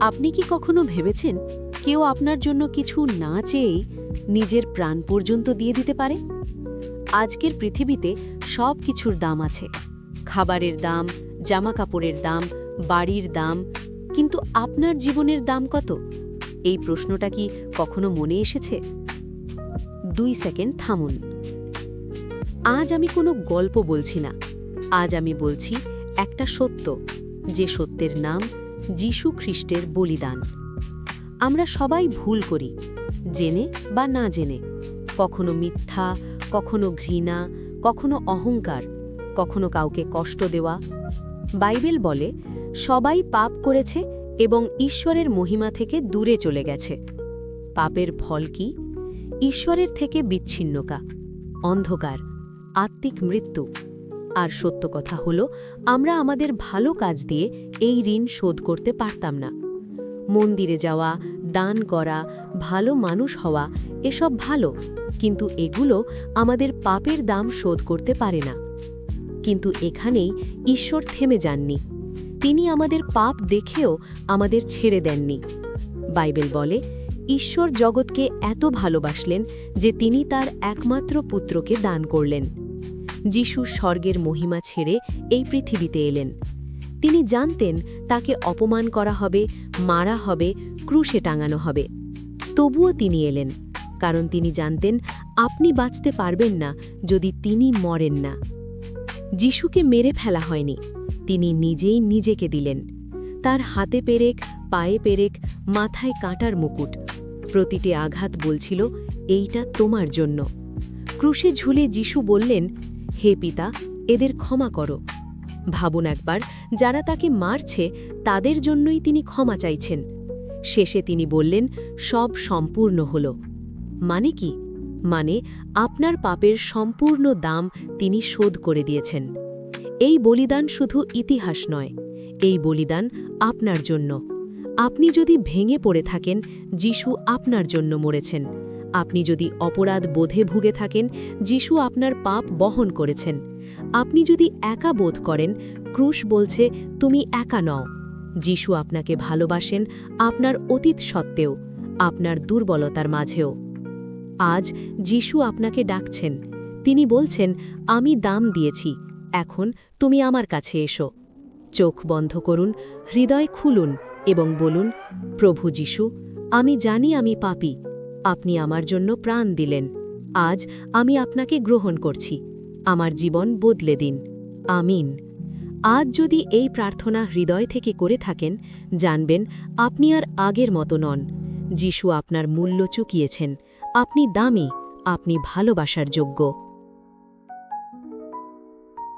আপনি কি কখনো ভেবেছেন কেউ আপনার জন্য কিছু না চেয়েই নিজের প্রাণ পর্যন্ত দিয়ে দিতে পারে? আজকের পৃথিবীতে সব কিছুর দাম আছে। খাবারের দাম জামা কাপড়ের দাম, বাড়ির দাম। কিন্তু আপনার জীবনের দাম কত? এই প্রশ্নটা কি কখনো মনে এসেছে? দুই সেকেন্ড থামুন। আজ আমি কোনো গল্প বলছি না। আজ আমি বলছি একটা সত্য, যে সত্যের নাম যীশু খ্রিস্টের বলিদান। আমরা সবাই ভুল করি, জেনে বা না জেনে। কখনো মিথ্যা, কখনো ঘৃণা, কখনো অহংকার, কখনো কাউকে কষ্ট দেওয়া। বাইবেল বলে, সবাই পাপ করেছে এবং ঈশ্বরের মহিমা থেকে দূরে চলে গেছে। পাপের ফল কি? ঈশ্বরের থেকে বিচ্ছিন্নকা, অন্ধকার, আত্মিক মৃত্যু। আর সত্য কথা হল, আমরা আমাদের ভালো কাজ দিয়ে এই ঋণ শোধ করতে পারতাম না। মন্দিরে যাওয়া, দান করা, ভালো মানুষ হওয়া, এসব ভালো, কিন্তু এগুলো আমাদের পাপের দাম শোধ করতে পারে না। কিন্তু এখানেই ঈশ্বর থেমে যাননি। তিনি আমাদের পাপ দেখেও আমাদের ছেড়ে দেননি। বাইবেল বলে, ঈশ্বর জগৎকে এত ভালোবাসলেন যে তিনি তার একমাত্র পুত্রকে দান করলেন। যিশু স্বর্গের মহিমা ছেড়ে এই পৃথিবীতে এলেন। তিনি জানতেন তাকে অপমান করা হবে, মারা হবে, ক্রুশে টাঙানো হবে। তবুও তিনি এলেন, কারণ তিনি জানতেন আপনি বাঁচতে পারবেন না যদি তিনি মরেন না। যিশুকে মেরে ফেলা হয়নি, তিনি নিজেই নিজেকে দিলেন। তার হাতে পেরেক, পায়ে পেরেক, মাথায় কাঁটার মুকুট। প্রতিটি আঘাত বলছিল, এইটা তোমার জন্য। ক্রুশে ঝুলে যিশু বললেন হে পিতা, এদের ক্ষমা করো। ভাবুন একবার, যারা তাকে মারছে, তাদের জন্যই তিনি ক্ষমা চাইছেন। শেষে তিনি বললেন, সব সম্পূর্ণ হল। মানে কি? মানে আপনার পাপের সম্পূর্ণ দাম তিনি শোধ করে দিয়েছেন। এই বলিদান শুধু ইতিহাস নয়, এই বলিদান আপনার জন্য। আপনি যদি ভেঙে পড়ে থাকেন, যিশু আপনার জন্য মরেছেন। আপনি যদি অপরাধ বোধে ভুগে থাকেন, যিশু আপনার পাপ বহন করেছেন। আপনি যদি একা বোধ করেন, ক্রুশ বলছে, তুমি একা নও। যিশু আপনাকে ভালোবাসেন, আপনার অতীত সত্ত্বেও, আপনার দুর্বলতার মাঝেও। আজ যিশু আপনাকে ডাকছেন। তিনি বলছেন, আমি দাম দিয়েছি, এখন তুমি আমার কাছে এসো। চোখ বন্ধ করুন, হৃদয় খুলুন এবং বলুন, প্রভু যিশু, আমি জানি আমি পাপী। আপনি আমার জন্য প্রাণ দিলেন। আজ আমি আপনাকে গ্রহণ করছি। আমার জীবন বদলে দিন। আমিন। আজ যদি এই প্রার্থনা হৃদয় থেকে করে থাকেন, জানবেন আপনি আর আগের মতো নন। যিশু আপনার মূল্য চুকিয়েছেন। আপনি দামি, আপনি ভালোবাসার যোগ্য।